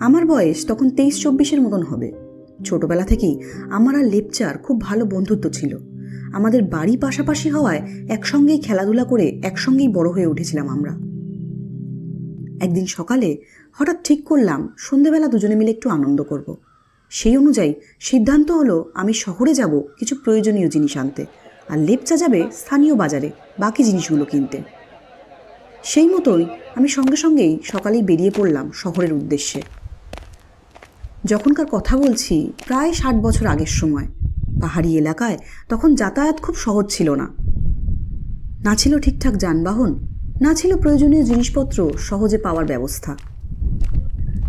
আমার বয়স তখন তেইশ চব্বিশের মতন হবে। ছোটবেলা থেকেই আমার আর লেপচার খুব ভালো বন্ধুত্ব ছিল। আমাদের বাড়ি পাশাপাশি হওয়ায় একসঙ্গেই খেলাধুলা করে একসঙ্গেই বড় হয়ে উঠেছিলাম আমরা। একদিন সকালে হঠাৎ ঠিক করলাম সন্ধেবেলা দুজনে মিলে একটু আনন্দ করব। সেই অনুযায়ী সিদ্ধান্ত হলো আমি শহরে যাব কিছু প্রয়োজনীয় জিনিস আনতে আর লেপচা যাবে স্থানীয় বাজারে বাকি জিনিসগুলো কিনতে। সেই মতোই আমি সঙ্গে সঙ্গেই সকালেই বেরিয়ে পড়লাম শহরের উদ্দেশ্যে। যখনকার কথা বলছি, প্রায় ষাট বছর আগের সময়। পাহাড়ি এলাকায় তখন যাতায়াত খুব সহজ ছিল না। না ছিল ঠিকঠাক যানবাহন, না ছিল প্রয়োজনীয় জিনিসপত্র সহজে পাওয়ার ব্যবস্থা।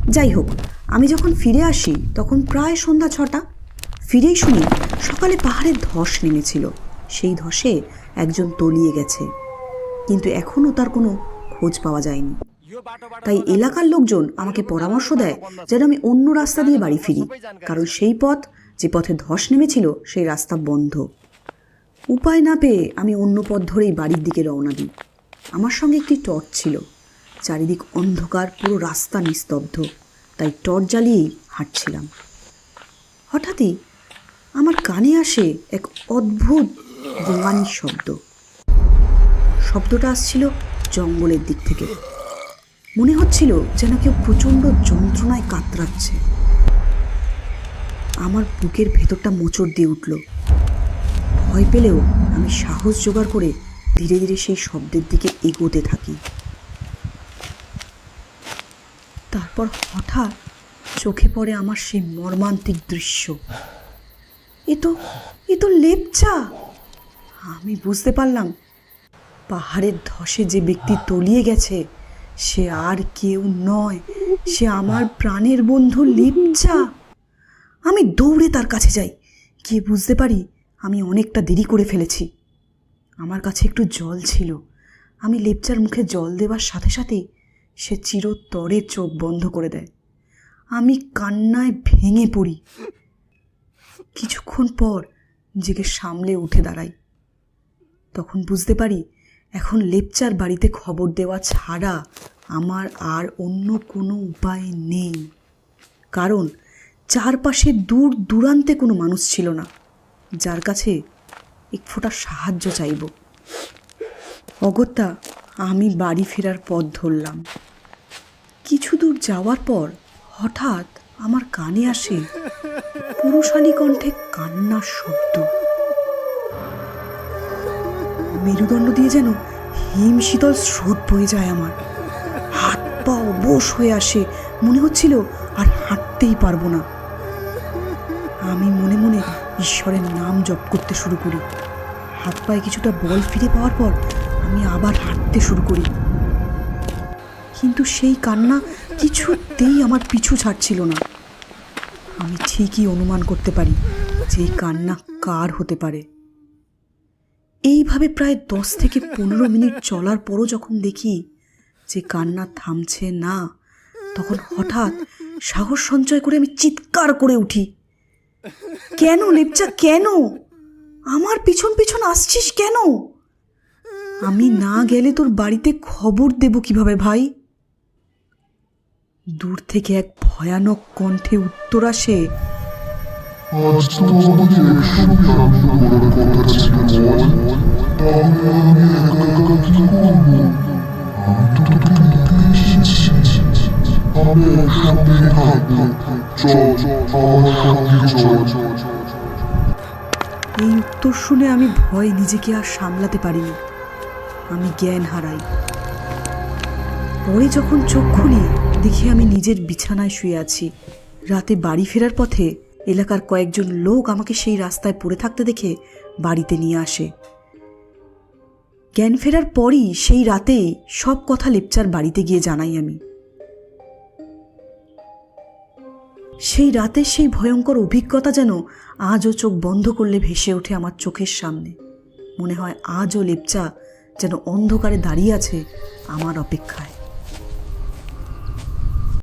যাই হোক, আমি যখন ফিরে আসি, তখন প্রায় সন্ধ্যা ছটা। ফিরেই শুনি সকালে পাহাড়ের ধস নেমেছিল। সেই ধসে একজন তলিয়ে গেছে। কিন্তু এখনও তার কোনো খোঁজ পাওয়া যায়নি। তাই এলাকার লোকজন আমাকে পরামর্শ দেয় যেন আমি অন্য রাস্তা দিয়ে বাড়ি ফিরি, কারণ সেই পথ যে পথে ধস নেমেছিল সেই রাস্তা বন্ধ। উপায় না পেয়ে আমি অন্য পথ ধরেই বাড়ির দিকে রওনা দিই। আমার সঙ্গে একটি টর্চ ছিল। চারিদিক অন্ধকার, পুরো রাস্তা নিস্তব্ধ। তাই টর্চ জ্বালিয়েই হাঁটছিলাম। হঠাৎই আমার কানে আসে এক অদ্ভুত গোঙানির শব্দ। শব্দটা আসছিল জঙ্গলের দিক থেকে। মনে হচ্ছিল যেন কেউ প্রচণ্ড যন্ত্রণায় কাতরাচ্ছে। আমার বুকের ভেতরটা মোচড় দিয়ে উঠল। ভয় পেলেও আমি সাহস জোগাড় করে ধীরে ধীরে সেই শব্দের দিকে এগোতে থাকি। তারপর হঠাৎ চোখে পড়ে আমার সেই মর্মান্তিক দৃশ্য। এ তো এ তো লেপচা! আমি বুঝতে পারলাম, পাহাড়ের ধসে যে ব্যক্তি তলিয়ে গেছে সে আর কেউ নয়। সে আমার প্রাণের বন্ধু লিপচা। আমি দৌড়ে তার কাছে যাই। গিয়ে বুঝতে পারি? আমি অনেকটা দেরি করে ফেলেছি। আমার কাছে একটু জল ছিল। আমি লেপচার মুখে জল দেওয়ার সাথে সাথেই সে চিরতরে চোখ বন্ধ করে দেয়। আমি কান্নায় ভেঙে পড়ি। কিছুক্ষণ পর নিজেকে সামলে উঠে দাঁড়াই। তখন বুঝতে পারি এখন লেপচার বাড়িতে খবর দেওয়া ছাড়া আমার আর অন্য কোনো উপায় নেই। কারণ চারপাশে দূর দূরান্তে কোনো মানুষ ছিল না, যার কাছে এক ফোঁটা সাহায্য চাইব। অগত্যা আমি বাড়ি ফেরার পথ ধরলাম। কিছু দূর যাওয়ার পর হঠাৎ আমার কানে আসে পুরুষালী কণ্ঠে কান্নার শব্দ। মেরুদণ্ড দিয়ে যেন হিম শীতল স্রোত বয়ে যায় আমার। হাত পা অবশ হয়ে আসে, মনে হচ্ছিল আর হাঁটতেই পারব না। আমি মনে মনে ঈশ্বরের নাম জপ করতে শুরু করি। হাত পায়ে কিছুটা বল ফিরে পাওয়ার পর আমি আবার হাঁটতে শুরু করি। কিন্তু সেই কান্না কিছুতেই আমার পিছু ছাড়ছিল না। আমি ঠিকই অনুমান করতে পারি যে কান্না কার হতে পারে। এইভাবে প্রায় দশ থেকে পনেরো মিনিট চলার পরও যখন দেখি যে কান্না থামছে না, তখন হঠাৎ সাহস সঞ্চয় করে আমি চিৎকার করে উঠি। কেন লেপচা কেন? আমার পিছন পিছন আসছিস কেন? আমি না গেলে তোর বাড়িতে খবর দেব কীভাবে ভাই? দূর থেকে এক ভয়ানক কণ্ঠে উত্তর আসে, আজ এই উত্তর শুনে আমি ভয় নিজেকে আর সামলাতে পারিনি। আমি জ্ঞান হারাই। পরে যখন চোখ খুলি, দেখি আমি নিজের বিছানায় শুয়ে আছি। রাতে বাড়ি ফেরার পথে এলাকার কয়েকজন লোক আমাকে সেই রাস্তায় পড়ে থাকতে দেখে বাড়িতে নিয়ে আসে। জ্ঞান ফেরার পরই সেই রাতেই সব কথা লেপচার বাড়িতে গিয়ে জানাই আমি। সেই রাতের সেই ভয়ঙ্কর অভিজ্ঞতা যেন আজও চোখ বন্ধ করলে ভেসে ওঠে আমার চোখের সামনে। মনে হয় আজও লেপচা যেন অন্ধকারে দাঁড়িয়ে আছে আমার অপেক্ষায়।